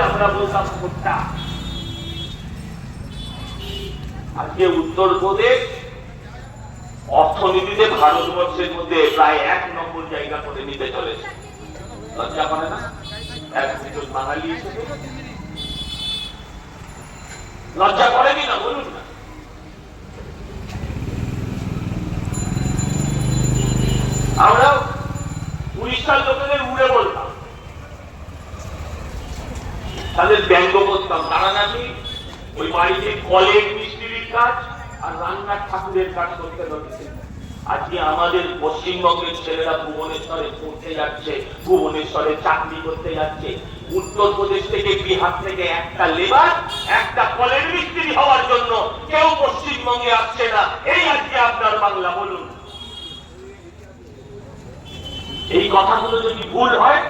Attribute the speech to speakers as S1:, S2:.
S1: আমরা অর্থনীতিতে ভারতবর্ষের মধ্যে প্রায় এক নম্বর জায়গা করে নিতে চলেছে। লজ্জা করে না? বাঙালি লজ্জা না? বলুন আমরা উড়িষ্যার লোকেদের উড়ে বলতাম তাদের ব্যঙ্গ করতাম তারা নাকি ওই বাড়িতে কলের মিস্ত্রির কাজ আর রান্নার ঠাকুরের কাজ করতে হচ্ছে আজকে আমাদের পশ্চিমবঙ্গের ছেলেরা ভুবনেশ্বরে পড়তে যাচ্ছে, ভুবনেশ্বরে চাকরি করতে যাচ্ছে। উত্তরপ্রদেশ থেকে বিহার থেকে একটা লেবার একটা কলের মিস্ত্রি হওয়ার জন্য কেউ পশ্চিমবঙ্গে আসছে না। এই আজকে আপনার বাংলা বলুন। এই কথাগুলো যদি ভুল হয়